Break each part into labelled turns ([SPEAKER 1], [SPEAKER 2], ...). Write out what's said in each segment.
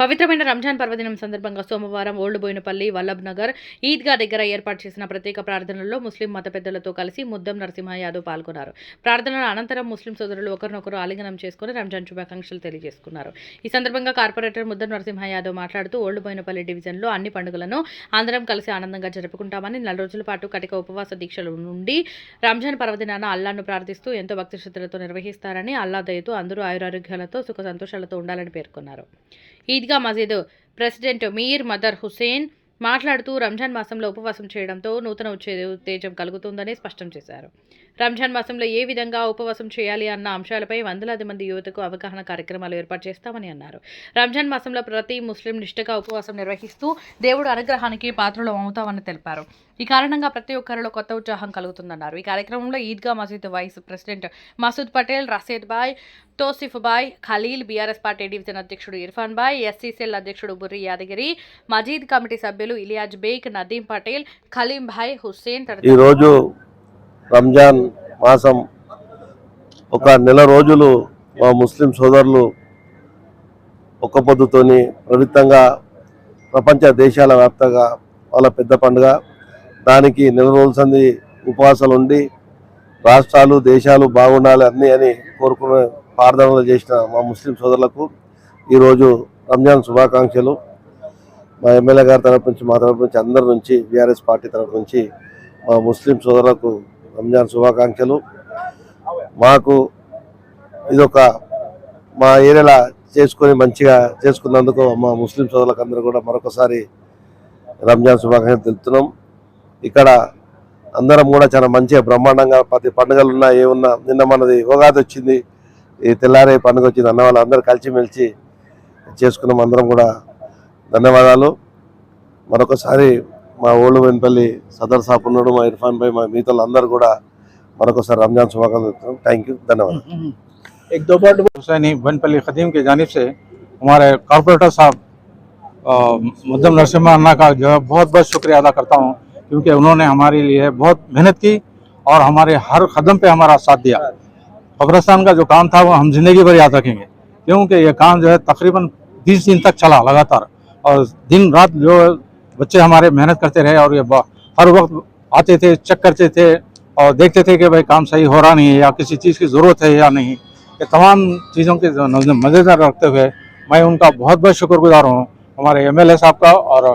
[SPEAKER 1] పవిత్రమైన రంజాన్ పర్వదినం సందర్భంగా సోమవారం ఓల్డ్ బోయినపల్లి వల్లభ్ నగర్ ఈద్గా దగ్గర ఏర్పాటు చేసిన ప్రత్యేక ప్రార్థనల్లో ముస్లిం మత పెద్దలతో కలిసి ముద్దం నరసింహ యాదవ్ పాల్గొన్నారు. ప్రార్థనల అనంతరం ముస్లిం సోదరులు ఒకరినొకరు ఆలింగనం చేసుకుని రంజాన్ శుభాకాంక్షలు తెలియజేసుకున్నారు. ఈ సందర్భంగా కార్పొరేటర్ ముద్దం నరసింహ యాదవ్ మాట్లాడుతూ ఓల్డ్ బోయినపల్లి డివిజన్లో అన్ని పండుగలను అందరం కలిసి ఆనందంగా జరుపుకుంటామని నెల రోజుల పాటు కటిక ఉపవాస దీక్షలు నుండి రంజాన్ పర్వదినాన అల్లాను ప్రార్థిస్తూ ఎంతో భక్తి శ్రద్ధలతో నిర్వహిస్తారని అల్లా దయతో అందరూ ఆయురారోగ్యాలతో సుఖ సంతోషాలతో ఉండాలని పేర్కొన్నారు. ఈద్గా మసీద్ ప్రెసిడెంట్ మీర్ మదర్ హుసేన్ మాట్లాడుతూ రంజాన్ మాసంలో ఉపవాసం చేయడంతో నూతన ఉచ్చే ఉత్తేజం కలుగుతుందని స్పష్టం చేశారు. రంజాన్ మాసంలో ఏ విధంగా ఉపవాసం చేయాలి అన్న అంశాలపై వందలాది మంది యువతకు అవగాహన కార్యక్రమాలు ఏర్పాటు చేస్తామని అన్నారు. రంజాన్ మాసంలో ప్రతి ముస్లిం నిష్ఠగా ఉపవాసం నిర్వహిస్తూ దేవుడు అనుగ్రహానికి పాత్రలు అవుతామని తెలిపారు. ఈ కారణంగా ప్రతి ఒక్కరిలో కొత్త ఉత్సాహం కలుగుతుందన్నారు. ఈ కార్యక్రమంలో Eidgah Masjid vice president Masood Patel Rasheed bhai Tousif bhai Khaleel BRS party division అధ్యక్షుడు ఇర్ఫాన్ బాయ్ ఎస్సీసీఎల్ అధ్యక్షుడు బుర్రి యాదగిరి మజీద్ కమిటీ సభ్యులు ఇలియాజ్ బేగ్ నదీం పటేల్ ఖలీం భాయ్ హుస్సేన్
[SPEAKER 2] ఈరోజు రంజాన్ మాసం ఒక నెల రోజులు మా ముస్లిం సోదరులు ఒక్క పొద్దుతోని ప్రవిత్తంగా ప్రపంచ దేశాల వ్యాప్తంగా వాళ్ళ పెద్ద పండుగ. దానికి నెల రోజుల సంది ఉపవాసాలు ఉండి రాష్ట్రాలు దేశాలు బాగుండాలి అన్నీ అని కోరుకునే ప్రార్థనలు చేసిన మా ముస్లిం సోదరులకు ఈరోజు రంజాన్ శుభాకాంక్షలు. మా ఎమ్మెల్యే గారి తరపు నుంచి మా తరపు నుంచి అందరి నుంచి బీఆర్ఎస్ పార్టీ తరపు నుంచి మా ముస్లిం సోదరులకు రంజాన్ శుభాకాంక్షలు. మాకు ఇదొక మా ఏరియాలో చేసుకొని మంచిగా చేసుకున్నందుకు మా ముస్లిం సోదరులకు అందరూ కూడా మరొకసారి రంజాన్ శుభాకాంక్షలు తెలుపుతున్నాం. ఇక్కడ అందరం కూడా చాలా మంచిగా బ్రహ్మాండంగా ప్రతి పండుగలు ఉన్నా ఏమున్నా నిన్న మనది ఉగాది వచ్చింది. ఈ తెల్లారే పండుగ వచ్చింది. అన్న వాళ్ళు అందరూ కలిసిమెలిసి చేసుకున్నాం. అందరం కూడా ధన్యవాదాలు. మరొకసారి మా ఓళ్ళు వెనుపల్లి సదర్ సాప్ ఉన్నాడు మా ఇర్ఫాన్ భాయ్ మా మిగతా అందరూ కూడా మరొకసారి రంజాన్ శుభాకాంక్షలు చెప్తున్నాం థ్యాంక్ యూ ధన్యవాదాలు
[SPEAKER 3] एक दो बार हुसैनी बनपल्ली खदीम की जानिब से हमारे कॉरपोरेटर साहब अ, मुद्दम नरसिम्हा अन्ना का जो है बहुत बहुत शुक्रिया अदा करता हूँ क्योंकि उन्होंने हमारे लिए बहुत मेहनत की और हमारे हर कदम पे हमारा साथ दिया कब्रस्तान का जो काम था वो हम जिंदगी भर याद रखेंगे क्योंकि ये काम जो है तकरीबन बीस दिन तक चला लगातार और दिन रात जो बच्चे हमारे मेहनत करते रहे और ये हर वक्त आते थे चेक करते थे और देखते थे कि भाई काम सही हो रहा नहीं है या किसी चीज़ की ज़रूरत है या नहीं। ये तमाम चीज़ों के मद्देनजर रखते हुए मैं उनका बहुत बहुत शुक्रगुजार हूँ हमारे एमएलए साहब का और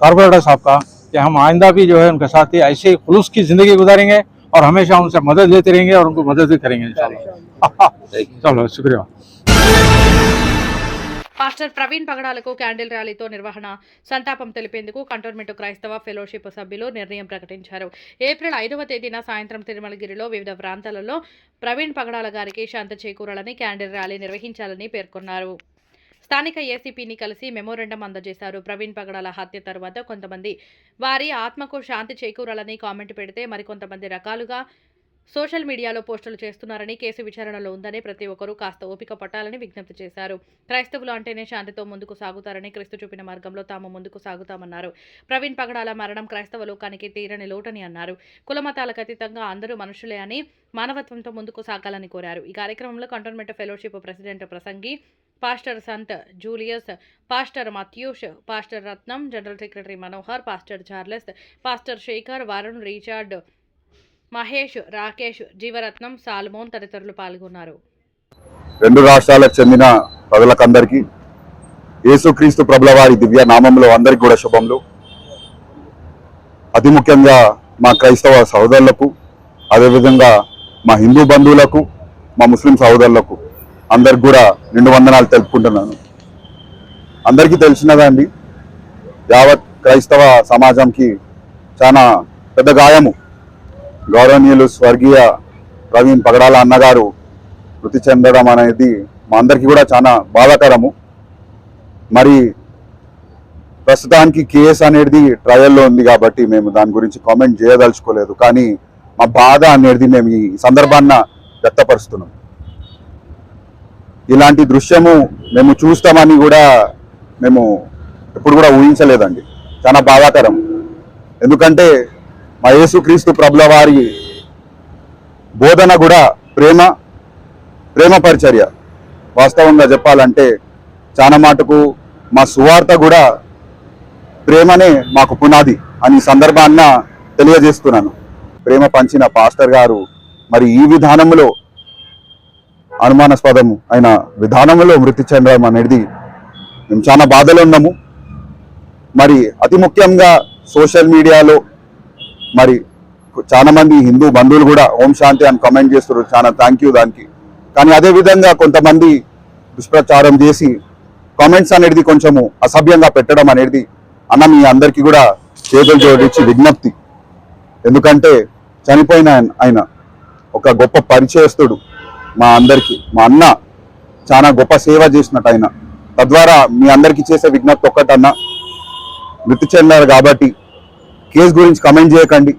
[SPEAKER 3] कॉरपोरेटर साहब का कि हम आइंदा भी जो है उनके साथ ही ऐसे ही खुलूस की ज़िंदगी गुजारेंगे और हमेशा उनसे मदद लेते रहेंगे और उनको मदद भी करेंगे इंशाल्लाह। चलो शुक्रिया।
[SPEAKER 1] పాస్టర్ ప్రవీణ్ పగడాలకు క్యాండిల్ ర్యాలీతో నిర్వహణ సంతాపం తెలిపేందుకు కంటోన్మెంట్ క్రైస్తవ ఫెలోషిప్ సభ్యులు నిర్ణయం ప్రకటించారు. ఏప్రిల్ ఐదవ తేదీన సాయంత్రం తిరుమలగిరిలో వివిధ ప్రాంతాలలో ప్రవీణ్ పగడాల గారికి శాంతి చేకూరాలని క్యాండిల్ ర్యాలీ నిర్వహించాలని పేర్కొన్నారు. స్థానిక ఏసీపీని కలిసి మెమోరెండం అందజేశారు. ప్రవీణ్ పగడాల హత్య తర్వాత కొంతమంది వారి ఆత్మకు శాంతి చేకూరాలని కామెంట్ పెడితే మరికొంతమంది రకాలుగా సోషల్ మీడియాలో పోస్టులు చేస్తున్నారని కేసు విచారణలో ఉందని ప్రతి ఒక్కరూ కాస్త ఓపిక పట్టాలని విజ్ఞప్తి చేశారు. క్రైస్తవులు అంటేనే శాంతితో ముందుకు సాగుతారని క్రీస్తు చూపిన మార్గంలో తాము ముందుకు సాగుతామన్నారు. ప్రవీణ్ పగడాల మరణం క్రైస్తవ లోకానికి తీరని లోటని అన్నారు. కులమతాలకు అతీతంగా అందరూ మనుషులే అని మానవత్వంతో ముందుకు సాగాలని కోరారు. ఈ కార్యక్రమంలో కంటోన్మెంట్ ఫెలోషిప్ ప్రెసిడెంట్ ప్రసంగి pastor Sant Julius pastor Mathews pastor Ratnam general secretary Manohar pastor Charles pastor Sekhar Varun Richard Mahesh Rakesh Jeevaratnam Solomon తదితరులు పాల్గొన్నారు.
[SPEAKER 4] రెండు రాష్ట్రాలకు చెందిన ప్రజలకందరికీ యేసుక్రీస్తు ప్రభుల వారి దివ్య నామంలో అందరికీ కూడా శుభములు. అతి ముఖ్యంగా మా క్రైస్తవ సహోదరులకు అదేవిధంగా మా హిందూ బంధువులకు మా ముస్లిం సహోదరులకు అందరికి కూడా రెండు వందనాలు తెలుపుకుంటున్నాను. అందరికీ తెలిసినదా అండి? యావత్ క్రైస్తవ సమాజంకి చాలా పెద్ద గాయము. గౌరవనీయులు స్వర్గీయ ప్రవీణ్ పగడాల అన్నగారు మృతి చెందడం అనేది మా అందరికీ కూడా చాలా బాధాకరము. మరి ప్రస్తుతానికి కేసు అనేది ట్రయల్లో ఉంది కాబట్టి మేము దాని గురించి కామెంట్ చేయదలుచుకోలేదు. కానీ మా బాధ అనేది మేము ఈ సందర్భాన్న వ్యక్తపరుస్తున్నాం. ఇలాంటి దృశ్యము మేము చూస్తామని కూడా మేము ఎప్పుడు కూడా ఊహించలేదండి. చాలా బాధాకరం. ఎందుకంటే మా యేసుక్రీస్తు ప్రభుల వారి బోధన కూడా ప్రేమ ప్రేమ పరిచర్య. వాస్తవంగా చెప్పాలంటే చాలా మాటకు మా సువార్త కూడా ప్రేమనే మాకు పునాది అని సందర్భాన్న తెలియజేస్తున్నాను. ప్రేమ పంచిన పాస్టర్ గారు మరి ఈ విధానంలో అనుమానాస్పదం అయిన విధానంలో మృతి చెందడం అనేది మేము చాలా బాధలో ఉన్నాము. మరి అతి ముఖ్యంగా సోషల్ మీడియాలో మరి చాలా మంది హిందూ బంధువులు కూడా ఓం శాంతి అని కమెంట్ చేస్తారు చాలా థ్యాంక్ యూ దానికి. కానీ అదే విధంగా కొంతమంది దుష్ప్రచారం చేసి కామెంట్స్ అనేది కొంచెము అసభ్యంగా పెట్టడం అనేది అన్న మీ అందరికీ కూడా చేతులు జోడించి విజ్ఞప్తి. ఎందుకంటే చనిపోయిన ఆయన- ఆయన ఒక గొప్ప పరిచయస్తుడు మా అందరికీ మా అన్న చాలా గొప్ప సేవ చేసినట్టు ఆయన. తద్వారా మీ అందరికీ చేసే విజ్ఞప్తి ఒక్కటన్నా. మృతి చెందారు కాబట్టి కేసు గురించి కమెంట్ చేయకండి.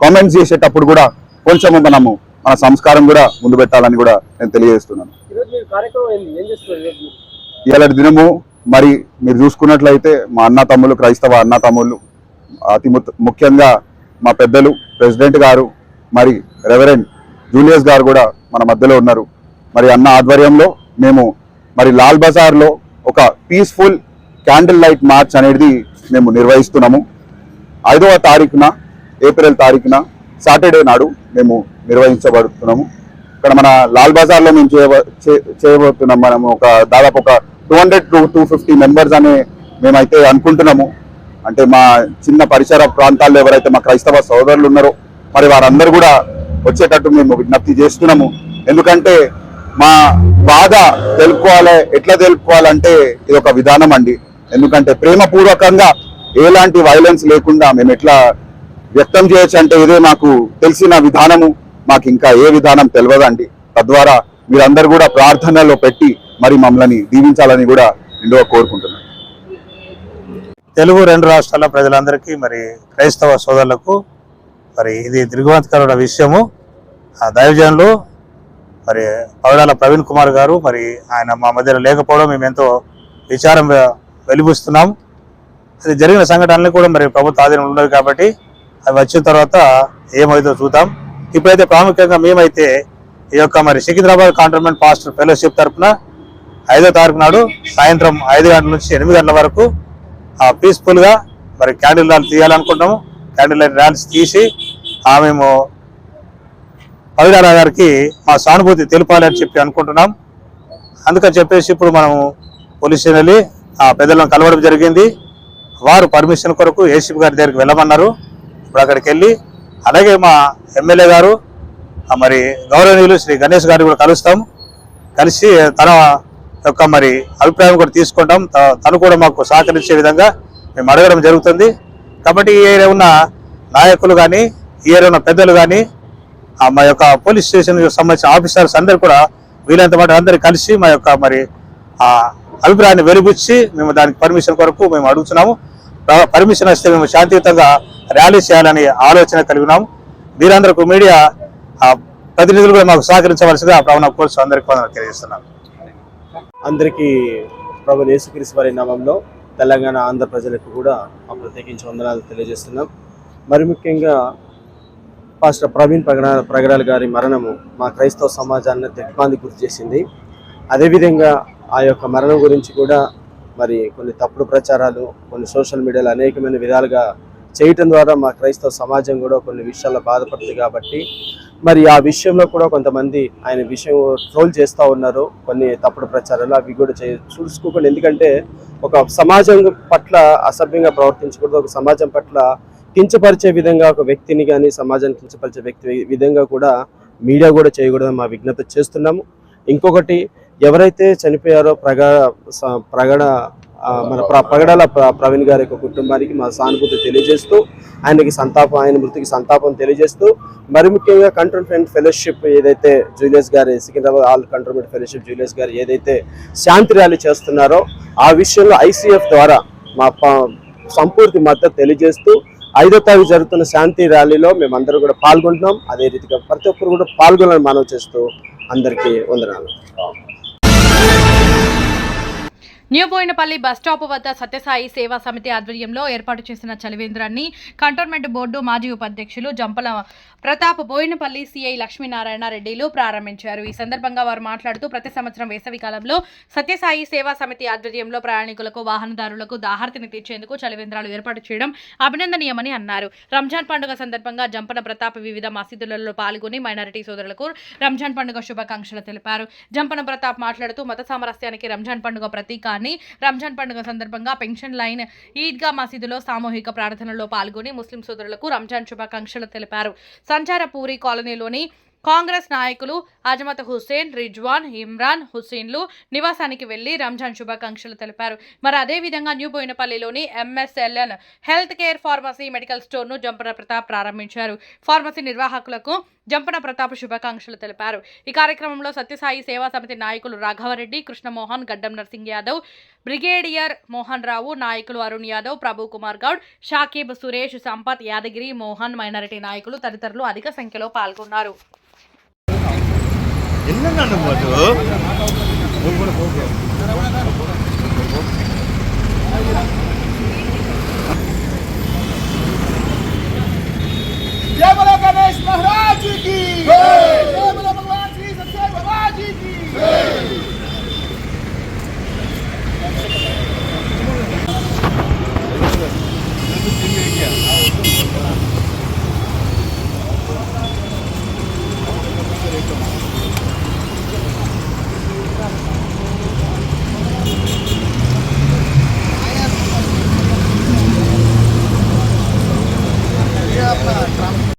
[SPEAKER 4] కామెంట్స్ చేసేటప్పుడు కూడా కొంచెము మనము మన సంస్కారం కూడా ముందు పెట్టాలని కూడా నేను తెలియజేస్తున్నాను? ఇలాంటి దినము మరి మీరు చూసుకున్నట్లయితే మా అన్న తమ్ముళ్ళు క్రైస్తవ అన్న తమ్ముళ్ళు అతి ముఖ్యంగా మా పెద్దలు ప్రెసిడెంట్ గారు మరి రెవరెండ్ జూలియస్ గారు కూడా మన మధ్యలో ఉన్నారు. మరి అన్న ఆధ్వర్యంలో మేము మరి లాల్ బజార్లో ఒక పీస్ఫుల్ క్యాండిల్ లైట్ మార్చ్ అనేది మేము నిర్వహిస్తున్నాము. ఐదవ తారీఖున ఏప్రిల్ తారీఖున సాటర్డే నాడు మేము నిర్వహించబడుతున్నాము. ఇక్కడ మన లాల్ బజార్లో మేము చేయబ చేయబోతున్నాం మనము ఒక దాదాపు ఒక two hundred to two fifty members అని మేమైతే అనుకుంటున్నాము. అంటే మా చిన్న పరిసర ప్రాంతాల్లో ఎవరైతే మా క్రైస్తవ సోదరులు ఉన్నారో మరి వారందరూ కూడా వచ్చేటట్టు మేము విజ్ఞప్తి చేస్తున్నాము. ఎందుకంటే మా బాధ తెలుపుకోవాలి ఎట్లా తెలుపుకోవాలంటే ఇది ఒక విధానం అండి. ఎందుకంటే ప్రేమపూర్వకంగా ఎలాంటి వైలెన్స్ లేకుండా మేము ఎట్లా వ్యక్తం చేయొచ్చు అంటే ఇదే మాకు తెలిసిన విధానము. మాకు ఇంకా ఏ విధానం తెలియదండి తద్వారా మీరందరూ కూడా ప్రార్థనలో పెట్టి మరి మమ్మల్ని దీవించాలని కూడా నిండుగా కోరుకుంటున్నాను.
[SPEAKER 5] తెలుగు రెండు రాష్ట్రాల ప్రజలందరికీ మరి క్రైస్తవ సోదరులకు మరి ఇది దిగువంతకరమైన విషయము. ఆ దైవజనులు మరి పగడాల ప్రవీణ్ కుమార్ గారు మరి ఆయన మా మధ్యలో లేకపోవడం మేము ఎంతో విచారం వె- అది జరిగిన సంఘటనలు కూడా మరి ప్రభుత్వ ఆధీనంలో ఉన్నది కాబట్టి అవి వచ్చిన తర్వాత ఏమైందో చూద్దాం. ఇప్పుడైతే ప్రాముఖ్యంగా మేమైతే ఈ యొక్క మరి సికింద్రాబాద్ కాంటోన్మెంట్ పాస్టర్ ఫెలోషిప్ తరఫున ఐదో తారీఖు నాడు సాయంత్రం ఐదు గంటల నుంచి ఎనిమిది గంటల వరకు ఆ మరి క్యాండిల్ ర్యాలీ తీయాలనుకుంటాము క్యాండిల్ లైట్ ర్యాలీస్ తీసి ఆ మేము పవిడారా గారికి మా సానుభూతి తెలిపాలని చెప్పి అనుకుంటున్నాం. అందుకని చెప్పేసి ఇప్పుడు మనము పోలీస్ స్టేషన్ వెళ్ళి ఆ పెద్దలను కలవడం జరిగింది. వారు పర్మిషన్ కొరకు ఏసీపీ గారి దగ్గరికి వెళ్ళమన్నారు. ఇప్పుడు అక్కడికి వెళ్ళి అలాగే మా ఎమ్మెల్యే గారు ఆ మరి గౌరవనీయులు శ్రీ గణేష్ గారిని కూడా కలుస్తాం. కలిసి తన యొక్క మరి అభిప్రాయం కూడా తీసుకుంటాం. త- తను కూడా మాకు సహకరించే విధంగా మేము అడగడం జరుగుతుంది. కాబట్టి ఈ ఏరియా ఉన్న నాయకులు కానీ ఈ ఏరియా ఉన్న పెద్దలు కానీ మా యొక్క పోలీస్ స్టేషన్కి సంబంధించిన ఆఫీసర్స్ అందరు కూడా వీలైనంత మాట అందరు కలిసి మా యొక్క మరి అభిప్రాయాన్ని వెలిబుచ్చి మేము దానికి పర్మిషన్ కొరకు మేము అడుగుతున్నాము. పర్మిషన్ వస్తే మేము శాంతియుతంగా ర్యాలీ చేయాలని ఆలోచన కలిగినాము మీరందరికీ మీడియా ఆ ప్రతినిధులు కూడా మాకు సహకరించవలసిందిగా ప్రభుత్వ కోర్సు అందరికీ వందనాలు తెలియజేస్తున్నాను.
[SPEAKER 6] అందరికీ ప్రభు యేసుక్రీస్ వారి నామంలో తెలంగాణ ఆంధ్ర ప్రజలకు కూడా ప్రత్యేకించి వందనాలు తెలియజేస్తున్నాం. మరి ముఖ్యంగా పాస్టర్ ప్రవీణ్ ప్రగణ ప్రగడాల గారి మరణము మా క్రైస్తవ సమాజాన్ని దిగ్మాంది గురి చేసింది. అదేవిధంగా ఆ యొక్క మరణం గురించి కూడా మరి కొన్ని తప్పుడు ప్రచారాలు కొన్ని సోషల్ మీడియాలో అనేకమైన విధాలుగా చేయటం ద్వారా మా క్రైస్తవ సమాజం కూడా కొన్ని విషయాల్లో బాధపడుతుంది కాబట్టి మరి ఆ విషయంలో కూడా కొంతమంది ఆయన విషయం ట్రోల్ చేస్తూ ఉన్నారు. కొన్ని తప్పుడు ప్రచారాలు అవి కూడా చే చూసుకోకుండా. ఎందుకంటే ఒక సమాజం పట్ల అసభ్యంగా ప్రవర్తించకూడదు. ఒక సమాజం పట్ల కించపరిచే విధంగా ఒక వ్యక్తిని కానీ సమాజాన్ని కించపరిచే వ్యక్తి విధంగా కూడా మీడియా కూడా చేయకూడదని మా విజ్ఞప్తి చేస్తున్నాము. ఇంకొకటి ఎవరైతే చనిపోయారో ప్రగ ప్రగడ మన ప్ర ప్రగడాల ప్ర- ప్రవీణ్ గారి యొక్క కుటుంబానికి మా సానుభూతి తెలియజేస్తూ ఆయనకి సంతాపం ఆయన మృతికి సంతాపం తెలియజేస్తూ మరి ముఖ్యంగా కంటోన్మెంట్ ఫెలోషిప్ ఏదైతే జూలియస్ గారి Secunderabad all cantonment fellowship Julius గారు ఏదైతే శాంతి ర్యాలీ చేస్తున్నారో ఆ విషయంలో ఐసీఎఫ్ ద్వారా మా ప- సంపూర్తి మద్దతు తెలియజేస్తూ ఐదో తారీఖు జరుగుతున్న శాంతి ర్యాలీలో మేమందరూ కూడా పాల్గొంటున్నాం. అదే రీతిగా ప్రతి ఒక్కరు కూడా పాల్గొనాలని మనవి చేస్తూ అందరికీ వందనాలు.
[SPEAKER 1] న్యూ బోయినపల్లి బస్ స్టాప్ వద్ద సత్యసాయి సేవా సమితి ఆధ్వర్యంలో ఏర్పాటు చేసిన చలివేంద్రాన్ని కంటోన్మెంట్ బోర్డు మాజీ ఉపాధ్యక్షులు జంపల ప్రతాప్ బోయినపల్లి సిఐ లక్ష్మీనారాయణ రెడ్డిలు ప్రారంభించారు. ఈ సందర్భంగా వారు మాట్లాడుతూ ప్రతి సంవత్సరం వేసవి కాలంలో సత్యసాయి సేవా సమితి ఆధ్వర్యంలో ప్రయాణికులకు వాహనదారులకు దాహార్తిని తీర్చేందుకు చలివేంద్రాలు ఏర్పాటు చేయడం అభినందనీయమని అన్నారు. రంజాన్ పండుగ సందర్భంగా జంపన ప్రతాప్ వివిధ మసీదులలో పాల్గొని మైనారిటీ సోదరులకు రంజాన్ పండుగ శుభాకాంక్షలు తెలిపారు. జంపన ప్రతాప్ మాట్లాడుతూ మత సామరస్యానికి రంజాన్ పండుగ ప్రతీక అని రంజాన్ పండుగ సందర్భంగా పెన్షన్ లైన్ ఈద్గా మసీదులో సామూహిక ప్రార్థనలో పాల్గొని ముస్లిం సోదరులకు రంజాన్ శుభాకాంక్షలు తెలిపారు. సంచార పూరి కాలనీలోని కాంగ్రెస్ నాయకులు అజమత్ హుస్సేన్ రిజ్వాన్ ఇమ్రాన్ హుస్సేన్లు నివాసానికి వెళ్ళి రంజాన్ శుభాకాంక్షలు తెలిపారు. మరి అదేవిధంగా new బోయినపల్లిలోని MSLN health care pharmacy medical స్టోర్ను జంపర Pratap ప్రారంభించారు. ఫార్మసీ నిర్వాహకులకు జంపన ప్రతాప్ శుభాకాంక్షలు తెలిపారు. ఈ కార్యక్రమంలో సత్యసాయి సేవా సమితి నాయకులు రాఘవరెడ్డి కృష్ణమోహన్ గడ్డం నర్సింగ్ యాదవ్ బ్రిగేడియర్ మోహన్ రావు నాయకులు అరుణ్ యాదవ్ ప్రభు కుమార్ గౌడ్ షాకీబ్ సురేష్ సంపత్ యాదగిరి మోహన్ మైనారిటీ నాయకులు తదితరులు అధిక సంఖ్యలో పాల్గొన్నారు.
[SPEAKER 7] जय बोलो गणेश महाराज की